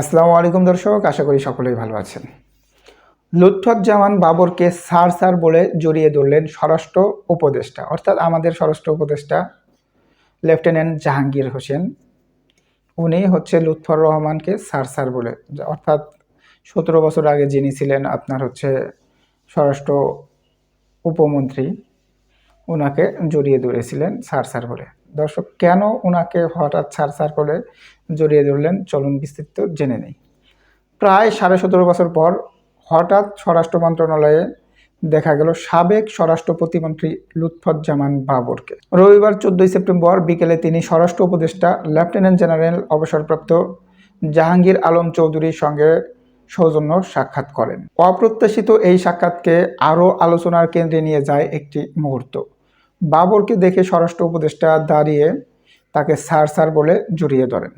আসসালামু আলাইকুম দর্শক, আশা করি সকলেই ভালো আছেন। লুৎফুজ্জামান বাবরকে স্যার স্যার বলে জড়িয়ে ধরলেন স্বরাষ্ট্র উপদেষ্টা, অর্থাৎ আমাদের স্বরাষ্ট্র উপদেষ্টা লেফটেন্যান্ট জাহাঙ্গীর হোসেন। উনি হচ্ছে লুৎফর রহমানকে স্যার স্যার বলে, অর্থাৎ সতেরো বছর আগে যিনি ছিলেন আপনার হচ্ছে স্বরাষ্ট্র উপমন্ত্রী ওনাকে জড়িয়ে ধরেছিলেন স্যার স্যার বলে। দর্শক, কেন ওনাকে হঠাৎ স্যার করে জড়িয়ে ধরলেন? চলুন বিস্তৃত জেনে নেই। প্রায় সাড়ে সতেরো বছর পর হঠাৎ স্বরাষ্ট্র মন্ত্রণালয়ে দেখা গেল সাবেক স্বরাষ্ট্র প্রতিমন্ত্রী লুৎফুজ্জামান বাবরকে। রবিবার চোদ্দই সেপ্টেম্বর বিকেলে তিনি স্বরাষ্ট্র উপদেষ্টা, লেফটেন্যান্ট জেনারেল, অবসরপ্রাপ্ত জাহাঙ্গীর আলম চৌধুরীর সঙ্গে সৌজন্য সাক্ষাৎ করেন। অপ্রত্যাশিত এই সাক্ষাৎকে আরও আলোচনার কেন্দ্রে নিয়ে যায় একটি মুহূর্ত। বাবরকে দেখে স্বরাষ্ট্র উপদেষ্টা দাঁড়িয়ে তাকে স্যার স্যার বলে জড়িয়ে ধরেন।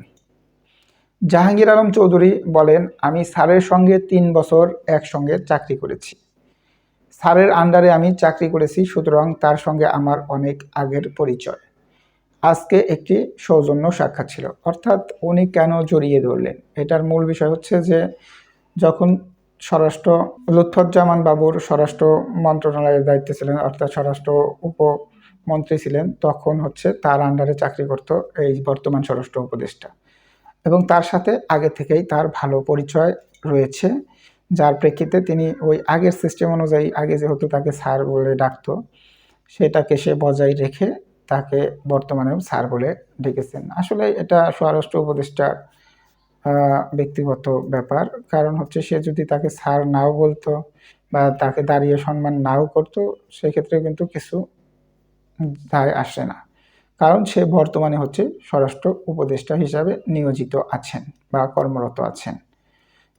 জাহাঙ্গীর আলম চৌধুরী বলেন, আমি স্যারের সঙ্গে তিন বছর একসঙ্গে চাকরি করেছি। স্যারের আন্ডারে আমি চাকরি করেছি, সুতরাং তার সঙ্গে আমার অনেক আগের পরিচয়। আজকে একটি সৌজন্য সাক্ষাৎ ছিল। অর্থাৎ উনি কেন জড়িয়ে ধরলেন? এটার মূল বিষয় হচ্ছে যে, যখন স্বরাষ্ট্র, লুৎফুজ্জামান বাবুর স্বরাষ্ট্র মন্ত্রণালয়ের দায়িত্বে ছিলেন, অর্থাৎ স্বরাষ্ট্র উপমন্ত্রী ছিলেন, তখন হচ্ছে তার আন্ডারে চাকরি করত এই বর্তমান স্বরাষ্ট্র উপদেষ্টা। এবং তার সাথে আগে থেকেই তার ভালো পরিচয় রয়েছে, যার প্রেক্ষিতে তিনি ওই আগের সিস্টেম অনুযায়ী আগে যেহেতু তাকে স্যার বলে ডাকতো, সেটাকে সে বজায় রেখে তাকে বর্তমানেও স্যার বলে ডেকেছেন। আসলে এটা স্বরাষ্ট্র উপদেষ্টার ব্যক্তিগত ব্যাপার। কারণ হচ্ছে সে যদি তাকে স্যার নাও বলতো বা তাকে দাঁড়িয়ে সম্মান নাও করতো সেক্ষেত্রে কিন্তু কিছু দায় আসে না। কারণ সে বর্তমানে হচ্ছে স্বরাষ্ট্র উপদেষ্টা হিসাবে নিয়োজিত আছেন বা কর্মরত আছেন।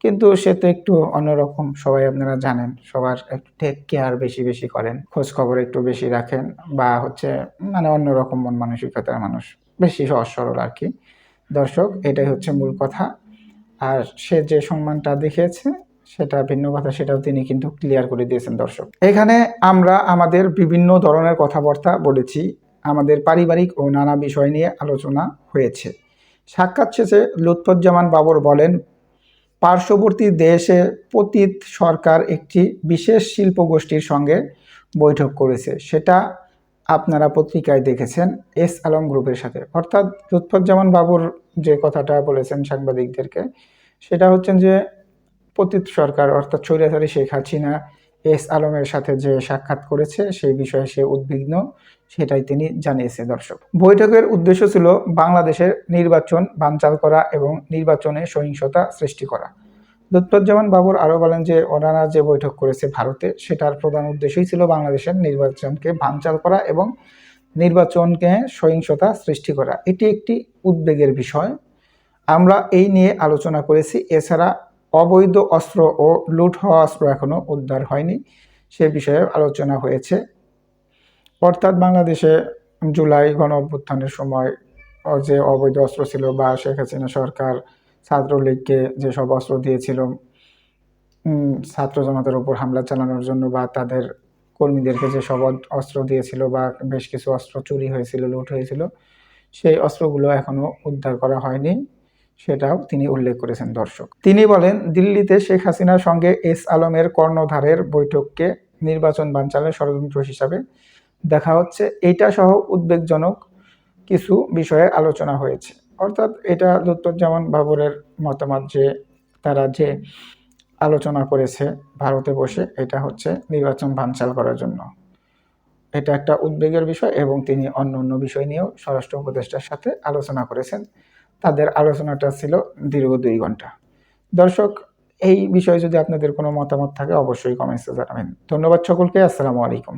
কিন্তু সে তো একটু অন্যরকম, সবাই আপনারা জানেন, সবার একটু টেক কেয়ার বেশি বেশি করেন, খোঁজ খবর একটু বেশি রাখেন বা হচ্ছে মানে অন্যরকম মন মানসিকতার মানুষ, বেশি সহজ সরল আর কি। দর্শক, এটাই হচ্ছে মূল কথা। আর সে যে সম্মানটা দেখিয়েছে, সেটা ভিন্ন কথা, সেটাও তিনি কিন্তু ক্লিয়ার করে দিয়েছেন দর্শক। এখানে আমরা আমাদের বিভিন্ন ধরনের কথাবার্তা বলেছি। আমাদের পারিবারিক ও নানা বিষয় নিয়ে আলোচনা হয়েছে। সাক্ষাৎ শেষে লুৎফুজ্জামান বাবর বলেন, পার্শ্ববর্তী দেশে পতীত সরকার একটি বিশেষ শিল্প গোষ্ঠীর সঙ্গে বৈঠক করেছে। সেটা আপনারা পত্রিকায় দেখেছেন এস আলম গ্রুপের সাথে। অর্থাৎ লুৎফুজ্জামান বাবুর যে কথাটা বলেছেন সাংবাদিকদেরকে, সেটা হচ্ছেন যে পতীত সরকার অর্থাৎ স্বৈরাচারী শেখ হাসিনা এস আলমের সাথে যে সাক্ষাৎ করেছে, সেই বিষয়ে সে উদ্বিগ্ন, সেটাই তিনি জানিয়েছে দর্শক। বৈঠকের উদ্দেশ্য ছিল বাংলাদেশের নির্বাচন বানচাল করা এবং নির্বাচনে সহিংসতা সৃষ্টি করা। লুৎফুজ্জামান বাবুর আরও বলেন যে, ওনারা যে বৈঠক করেছে ভারতে, সেটার প্রধান উদ্দেশ্যই ছিল বাংলাদেশের নির্বাচনকে ভাঙচাল করা এবং নির্বাচনকে সহিংসতা সৃষ্টি করা। এটি একটি উদ্বেগের বিষয়। আমরা এই নিয়ে আলোচনা করেছি। এছাড়া অবৈধ অস্ত্র ও লুট হওয়া অস্ত্র এখনও উদ্ধার হয়নি। সে বিষয়ে আলোচনা হয়েছে। অর্থাৎ বাংলাদেশে জুলাই গণ অভ্যুত্থানের সময় যে অবৈধ অস্ত্র ছিল বা শেখ হাসিনা সরকার ছাত্রলীগকে যেসব অস্ত্র দিয়েছিল ছাত্র জনতার উপর হামলা চালানোর জন্য বা তাদের কর্মীদেরকে যেসব অস্ত্র দিয়েছিল বা বেশ কিছু অস্ত্র চুরি হয়েছিল, লুট হয়েছিল, সেই অস্ত্রগুলো এখনও উদ্ধার করা হয়নি, সেটাও তিনি উল্লেখ করেছেন দর্শক। তিনি বলেন, দিল্লিতে শেখ হাসিনার সঙ্গে এস আলমের কর্ণধারের বৈঠককে নির্বাচন বানচালের ষড়যন্ত্র হিসাবে দেখা হচ্ছে। এটা সহ উদ্বেগজনক কিছু বিষয়ে আলোচনা হয়েছে। অর্থাৎ এটা লুৎফুজ্জামান বাবরের মতামত যে তারা যে আলোচনা করেছে ভারতে বসে, এটা হচ্ছে নির্বাচন বানচাল করার জন্য। এটা একটা উদ্বেগের বিষয় এবং তিনি অন্য অন্য বিষয় নিয়েও স্বরাষ্ট্র উপদেষ্টার সাথে আলোচনা করেছেন। তাদের আলোচনাটা ছিল দীর্ঘ দুই ঘণ্টা। দর্শক, এই বিষয়ে যদি আপনাদের কোনো মতামত থাকে, অবশ্যই কমেন্টসে জানাবেন। ধন্যবাদ সকলকে, আসসালামু আলাইকুম।